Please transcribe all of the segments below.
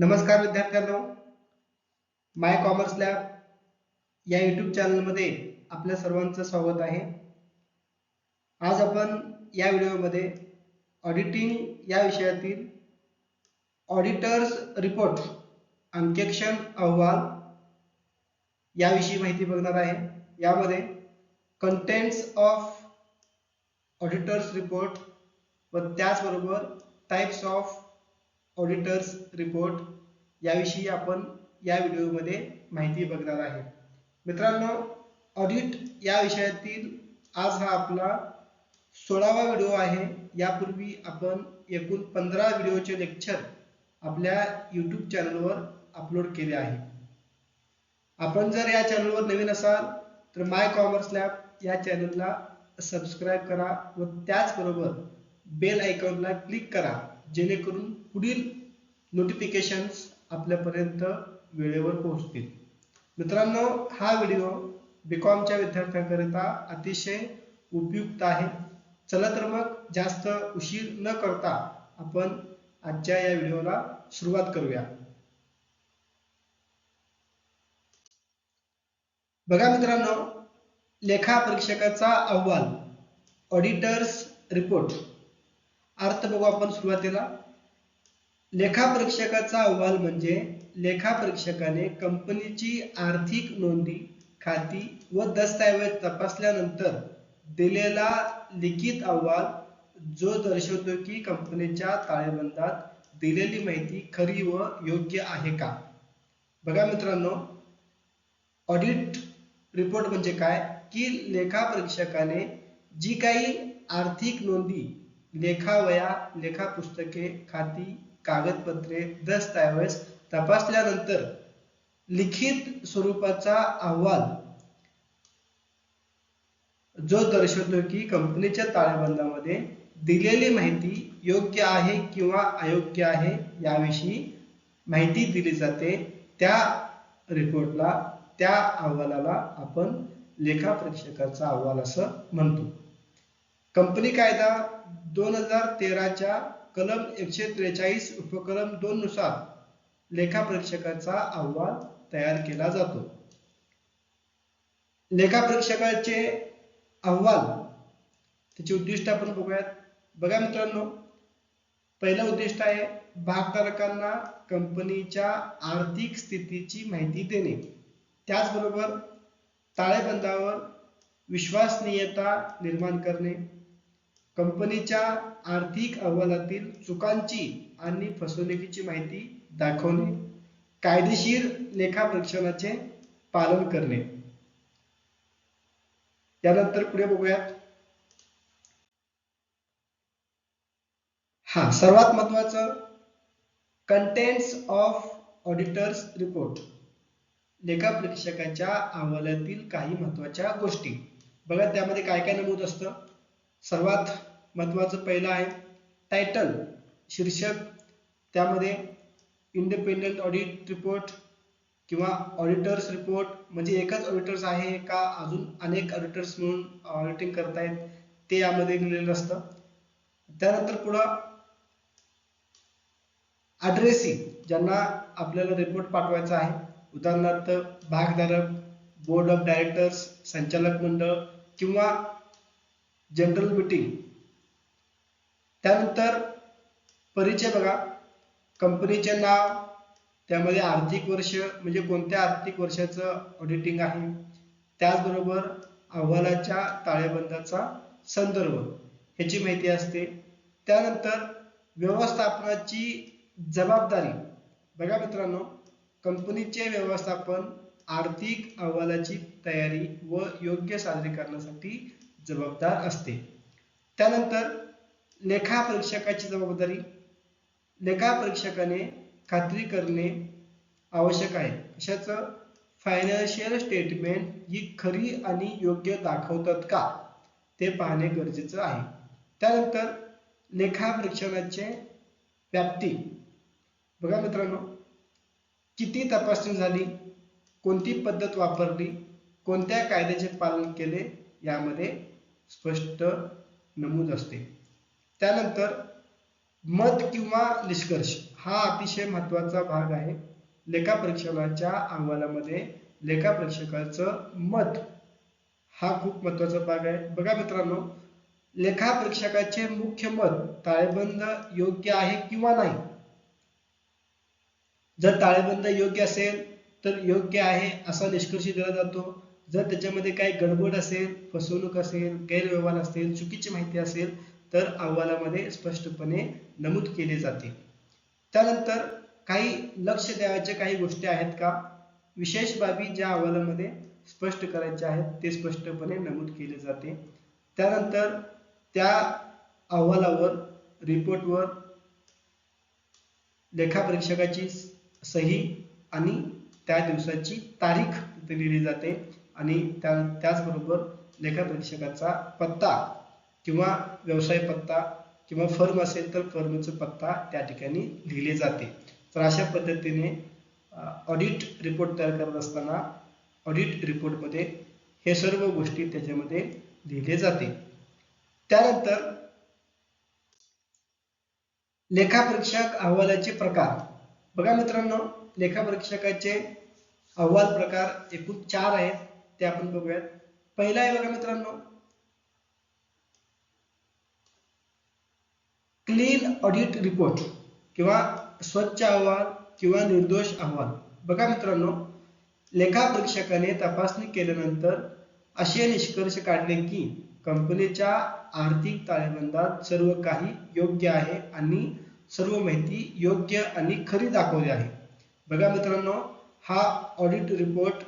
नमस्कार विद्यार्थ्यांनो. माय commerce lab या यूट्यूब चॅनलमध्ये आपल्या सर्वांचं स्वागत आहे. आज आपण या व्हिडिओमध्ये ऑडिटिंग या विषयातील ऑडिटर्स रिपोर्ट अंकेक्षण अहवाल याविषयी माहिती बघणार आहे. यामध्ये कंटेंट्स ऑफ ऑडिटर्स रिपोर्ट व त्याचबरोबर टाईप्स ऑफ ऑडिटर्स रिपोर्ट याविषयी आपण या व्हिडिओमध्ये माहिती बघणार आहे. मित्रांनो ऑडिट या विषयातील आज हा आपला सोळावा व्हिडिओ आहे. यापूर्वी आपण एकूण पंधरा व्हिडिओचे लेक्चर आपल्या यूट्यूब चॅनलवर अपलोड केले आहे. आपण जर या चॅनलवर नवीन असाल तर माय कॉमर्स लॅब या चॅनलला सबस्क्राईब करा व त्याचबरोबर बेल आयकॉनला क्लिक करा जेणेकरून पुढील नोटिफिकेशन्स आपल्यापर्यंत वेळेवर पोहोचतील. मित्रांनो हा व्हिडिओ बीकॉमच्या विद्यार्थ्यांकरिता अतिशय उपयुक्त आहे. चला तर मग जास्त उशीर न करता आपण आजच्या या व्हिडिओला सुरुवात करूया. बघा मित्रांनो लेखा परीक्षकाचा अहवाल ऑडिटर्स रिपोर्ट अर्थ बघू आपण सुरुवातीला. लेखा परीक्षकाचा अहवाल म्हणजे लेखा परीक्षकाने कंपनीची आर्थिक नोंदी खाती व दस्तऐवज तपासल्यानंतर दिलेला लिखित अहवाल जो दर्शवतो की कंपनीच्या ताळेबंदात दिलेली माहिती खरी व योग्य आहे का? बघा मित्रांनो ऑडिट रिपोर्ट म्हणजे काय? की लेखा परीक्षकाने जी काही आर्थिक नोंदी लेखावया लेखा पुस्तके खाती कागदपत्रे दस्तऐवज तपासल्यानंतर लिखित स्वरूपाचा अहवाल जो दर्शवतो की कंपनीच्या ताळेबंदामध्ये दिलेली माहिती योग्य आहे किंवा अयोग्य आहे याविषयी माहिती दिली जाते. त्या रिपोर्टला त्या अहवालाला आपण लेखा परीक्षकाचा अहवाल असं म्हणतो. कंपनी कायदा दोन हजार तेराच्या कलम एकशे त्रेचाळीस उपकलम दोन नुसार लेखापरीक्षकाचा अहवाल तयार केला जातो. लेखापरीक्षकाचे अहवाल त्याचे उद्दिष्ट आपण बघूयात. बघा मित्रांनो पहिलं उद्दिष्ट आहे भागधारकांना कंपनीच्या आर्थिक स्थितीची माहिती देणे. त्याचबरोबर ताळेबंदावर विश्वसनीयता निर्माण करणे. कंपनीच्या आर्थिक अहवालातील चुकांची आणि फसवणुकीची माहिती दाखवणे कायदेशीर लेखापरीक्षणाचे पालन करणे. त्यानंतर पुढे बघूयात. हा सर्वात महत्वाचं कंटेंट्स ऑफ ऑडिटर्स रिपोर्ट लेखापरीक्षकाच्या अहवालातील काही महत्त्वाच्या गोष्टी. बघा त्यामध्ये काय काय नमूद असतं. सर्वात महत्वाचं पहिलं आहे. टायटल शीर्षक. त्यामध्ये इंडिपेंडंट ऑडिट रिपोर्ट किंवा ऑडिटर्स रिपोर्ट म्हणजे एकच ऑडिटर्स आहे का अजून अनेक ऑडिटर्स म्हणून ऑडिटिंग करतायत ते यामध्ये लिहिलेलं असतं. त्यानंतर पुढं ॲड्रेसिंग ज्यांना आपल्याला रिपोर्ट पाठवायचा आहे. उदाहरणार्थ भागधारक बोर्ड ऑफ डायरेक्टर्स संचालक मंडळ किंवा जनरल मीटिंग त्यानंतर परिचय बघा. कंपनीचे नाव त्यामध्ये आर्थिक वर्ष म्हणजे कोणत्या आर्थिक वर्षाचं ऑडिटिंग आहे? त्याचबरोबर अहवालाच्या ताळेबंदाचा संदर्भ ह्याची माहिती असते. त्यानंतर व्यवस्थापनाची जबाबदारी. बघा मित्रांनो कंपनीचे व्यवस्थापन आर्थिक अहवालाची तयारी व योग्य सादरीकरणासाठी जबाबदार असते. त्यानंतर लेखा परीक्षकाची जबाबदारी लेखा परीक्षकाने खात्री करणे आवश्यक आहे. कशाचं? फायनान्शियल स्टेटमेंट ही खरी आणि योग्य दाखवतात का? ते पाहणे गरजेचं आहे. त्यानंतर लेखा परीक्षणाचे व्याप्ती. बघा मित्रांनो किती तपासणी झाली? कोणती पद्धत वापरली? कोणत्या कायद्याचे पालन केले? यामध्ये स्पष्ट नमूद असते. त्यानंतर मत किंवा निष्कर्ष हा अतिशय महत्त्वाचा भाग आहे. लेखापरीक्षणाच्या अहवालामध्ये लेखापरीक्षकाचं मत हा खूप महत्त्वाचा भाग आहे. बघा मित्रांनो लेखापरीक्षकाचे मुख्य मत ताळेबंद योग्य आहे किंवा नाही? जर ताळेबंद योग्य असेल तर योग्य आहे असा निष्कर्ष दिला जातो. जर त्याच्यामध्ये काही गडबड असेल फसवणूक असेल गैरव्यवहार असेल चुकीची माहिती असेल तर अहवालामध्ये स्पष्टपणे नमूद केले जाते. त्यानंतर काही लक्ष द्यावयाच्या काही गोष्टी आहेत का? विशेष बाबी ज्या अहवालामध्ये स्पष्ट करायच्या आहेत ते स्पष्टपणे नमूद केले जाते. त्यानंतर त्या अहवालावर रिपोर्टवर लेखापरीक्षकाची सही आणि त्या दिवसाची तारीख दिलेली जाते आणि त्या त्याचबरोबर लेखापरीक्षकाचा पत्ता किंवा व्यवसाय पत्ता किंवा फर्म असेल तर फर्मचा पत्ता त्या ठिकाणी लिहिले जाते. तर अशा पद्धतीने ऑडिट रिपोर्ट तयार करत असताना ऑडिट रिपोर्टमध्ये हे सर्व गोष्टी त्याच्यामध्ये लिहिले जाते. त्यानंतर लेखापरीक्षक अहवालाचे प्रकार. बघा मित्रांनो लेखापरीक्षकाचे अहवाल प्रकार एकूण चार आहेत ते आपण बघूयात. पहिला आहे बघा मित्रांनो क्लीन ऑडिट रिपोर्ट किंवा स्वच्छ अहवाल किंवा निर्दोष अहवाल. बघा मित्रांनो लेखापरीक्षकाने तपासणी केल्यानंतर असे निष्कर्ष काढले की कंपनीच्या आर्थिक ताळेबंदात सर्व काही योग्य आहे आणि सर्व माहिती योग्य आणि खरी दाखवली आहे. बघा मित्रांनो हा ऑडिट रिपोर्ट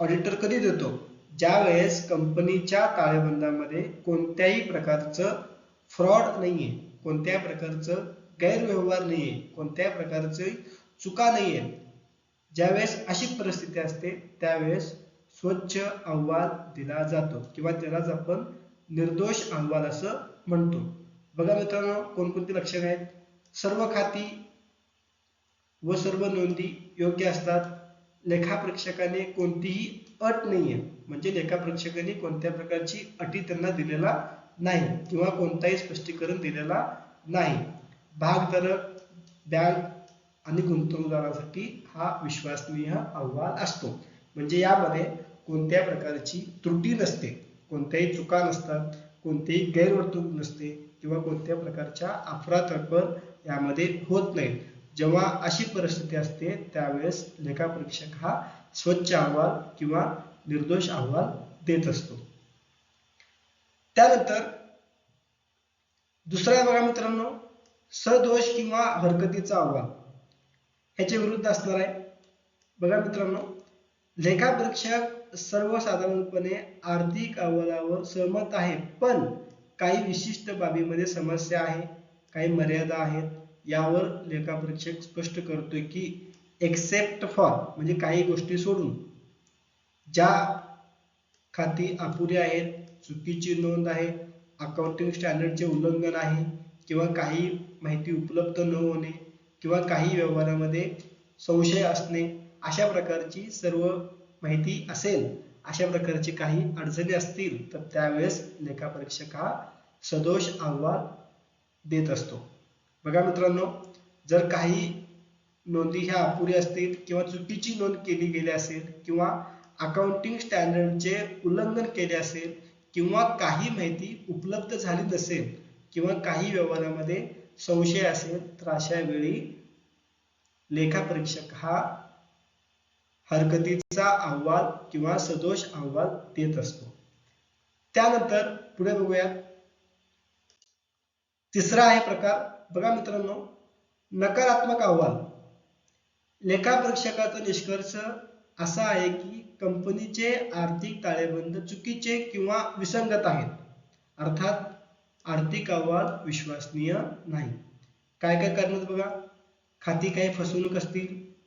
ऑडिटर कधी देतो? ज्या वेळेस कंपनीच्या ताळेबंदामध्ये कोणत्याही प्रकारचं फ्रॉड नाहीये. कोणत्या प्रकारचं गैरव्यवहार नाहीये कोणत्या प्रकारचे चुका नाहीये. ज्यावेळेस अशी परिस्थिती असते त्यावेळेस स्वच्छ अहवाल दिला जातो किंवा त्यालाच आपण निर्दोष अहवाल असं म्हणतो. बघा मित्रांनो कोणकोणती लक्षणे आहेत? सर्व खाती व सर्व नोंदी योग्य असतात. लेखापरीक्षकाने कोणतीही अट नाहीये. म्हणजे लेखापरीक्षकाने कोणत्या प्रकारची अटी त्यांना दिलेला नाही किंवा कोणताही स्पष्टीकरण दिलेला नाही. भागधारक बँक आणि गुंतवणूकदारासाठी हा विश्वसनीय अहवाल असतो. म्हणजे यामध्ये कोणत्या प्रकारची त्रुटी नसते कोणत्याही चुका नसतात कोणतेही गैरवर्तणूक नसते किंवा कोणत्या प्रकारच्या अफरातफर यामध्ये होत नाही. जेव्हा अशी परिस्थिती असते त्यावेळेस लेखापरीक्षक हा स्वच्छ अहवाल किंवा निर्दोष अहवाल देत असतो. त्यानंतर दुसरा बघा मित्रांनो सदोष किंवा हरकतीचा अहवाल. ह्याच्या विरुद्ध असणार आहे. बघा मित्रांनो लेखापरीक्षक सर्वसाधारणपणे आर्थिक अहवालावर सहमत आहे पण काही विशिष्ट बाबीमध्ये समस्या आहे काही मर्यादा आहेत यावर लेखापरीक्षक स्पष्ट करतोय की एक्सेप्ट फॉर म्हणजे काही गोष्टी सोडून ज्या खाती अपुरी आहेत चुकीची नोंद आहे अकाउंटिंग स्टँडर्डचे उल्लंघन आहे किंवा काही माहिती उपलब्ध न होणे किंवा काही व्यवहारामध्ये संशय असणे अशा प्रकारची सर्व माहिती असेल अशा प्रकारची काही अडचणी असतील तर त्यावेळेस लेखापरीक्षक हा सदोष अहवाल देत असतो. बघा मित्रांनो जर काही नोंदी ह्या अपुरी असतील किंवा चुकीची नोंद केली गेली असेल किंवा अकाउंटिंग स्टँडर्डचे उल्लंघन केले असेल किंवा काही माहिती उपलब्ध झाली नसेल किंवा काही व्यवहारामध्ये संशय असेल तर अशा वेळी लेखापरीक्षक हा हरकतीचा अहवाल किंवा सदोष अहवाल देत असतो. त्यानंतर पुढे बघूयात. तिसरा आहे प्रकार. बघा मित्रांनो नकारात्मक अहवाल. लेखापरीक्षकाचा निष्कर्ष असा आहे की कंपनीचे आर्थिक ताळेबंद चुकीचे किंवा विसंगत आहेत. अर्थात आर्थिक अहवाल विश्वसनीय नाही. काय काय करणार बघा? खाती काही फसवणूक असतील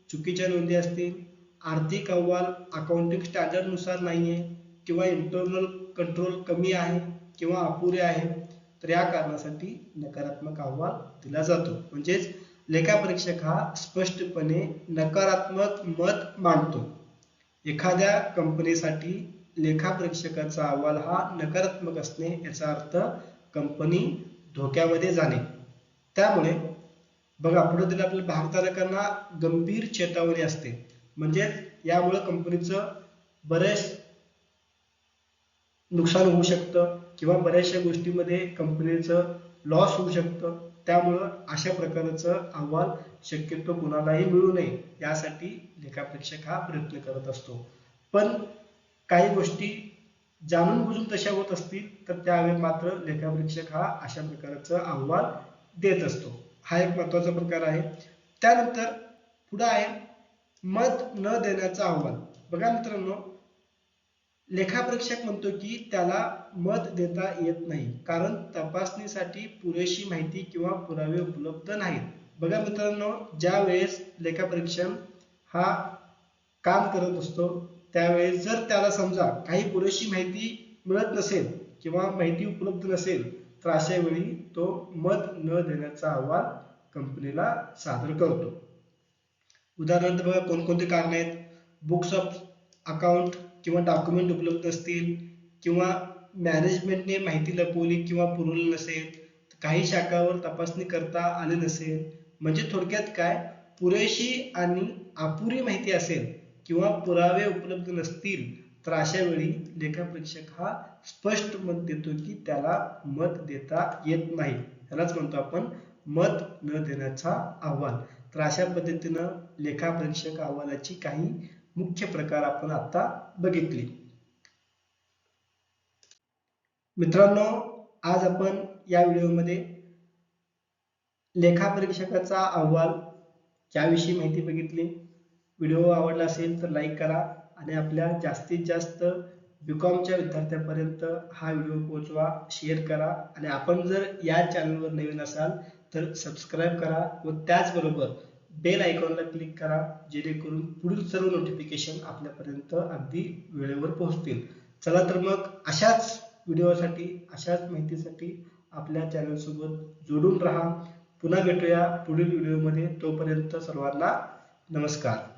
चुकीच्या नोंदी असतील आर्थिक अहवाल अकाउंटिंग स्टँडर्डनुसार नाहीये किंवा इंटरनल कंट्रोल कमी आहे किंवा अपुरे आहे तर या कारणासाठी नकारात्मक अहवाल दिला जातो. म्हणजेच लेखापरीक्षक हा स्पष्टपणे नकारात्मक मत मांडतो. एखाद्या कंपनीसाठी लेखापरीक्षकाचा अहवाल हा नकारात्मक असणे याचा अर्थ कंपनी धोक्यामध्ये जाणे. त्यामुळे बघा पुढे दिलं आपल्या भागधारकांना गंभीर चेतावणी असते. म्हणजेच यामुळे कंपनीचं बरेच नुकसान होऊ शकतं किंवा बऱ्याचशा गोष्टीमध्ये कंपनीचं लॉस होऊ शकतं. त्यामुळं अशा प्रकारचं अहवाल शक्यतो कुणालाही मिळू नये यासाठी लेखापरीक्षक हा प्रयत्न करत असतो. पण काही गोष्टी जाणून बुजून तशा होत असतील तर त्यावेळी मात्र लेखापरीक्षक हा अशा प्रकारचं अहवाल देत असतो. हा एक महत्त्वाचा प्रकार आहे. त्यानंतर पुढं आहे मत न देण्याचा अहवाल. बघा मित्रांनो लेखापरीक्षक म्हणतो की त्याला मत देता येत नाही कारण तपासणीसाठी पुरेशी माहिती किंवा पुरावे उपलब्ध नाहीत. बघा मित्रांनो ज्या वेळेस लेखापरीक्षण हा काम करत असतो त्यावेळेस जर त्याला समजा काही पुरेशी माहिती मिळत नसेल किंवा माहिती उपलब्ध नसेल तर अशा वेळी तो मत न देण्याचा अहवाल कंपनीला सादर करतो. उदाहरणार्थ बघा कोणकोणते कारण आहेत? बुक्स ऑफ अकाउंट किंवा डॉक्युमेंट उपलब्ध असतील किंवा मॅनेजमेंटने माहिती लपवली किंवा पुरवली नसेल काही शाखावर तपासणी करता आली नसेल म्हणजे थोडक्यात काय? पुरेशी आणि अपुरी माहिती असेल किंवा पुरावे उपलब्ध नसतील तर अशा वेळी लेखापरीक्षक हा स्पष्ट मत देतो की त्याला मत देता येत नाही. त्यालाच म्हणतो आपण मत न देण्याचा अहवाल. तर अशा पद्धतीनं लेखापरीक्षक अहवालाची काही मुख्य प्रकार आपण आता बघितले. मित्रांनो आज आपण या व्हिडिओमध्ये लेखापरीक्षकाचा अहवाल याविषयी माहिती बघितली. व्हिडिओ आवडला असेल तर लाईक करा आणि आपल्या जास्तीत जास्त बीकॉमच्या विद्यार्थ्यांपर्यंत हा व्हिडिओ पोहोचवा शेअर करा आणि आपण जर या चॅनलवर नवीन असाल तर सबस्क्राईब करा व त्याचबरोबर बेल आयकॉनला क्लिक करा जेणेकरून पुढील सर्व नोटिफिकेशन आपल्यापर्यंत अगदी वेळेवर पोहोचतील. चला तर मग अशाच व्हिडिओसाठी अशाच माहितीसाठी आपल्या चॅनलसोबत जोडून राहा. पुन्हा भेटूया पुढील व्हिडिओमध्ये. तोपर्यंत सर्वांना नमस्कार.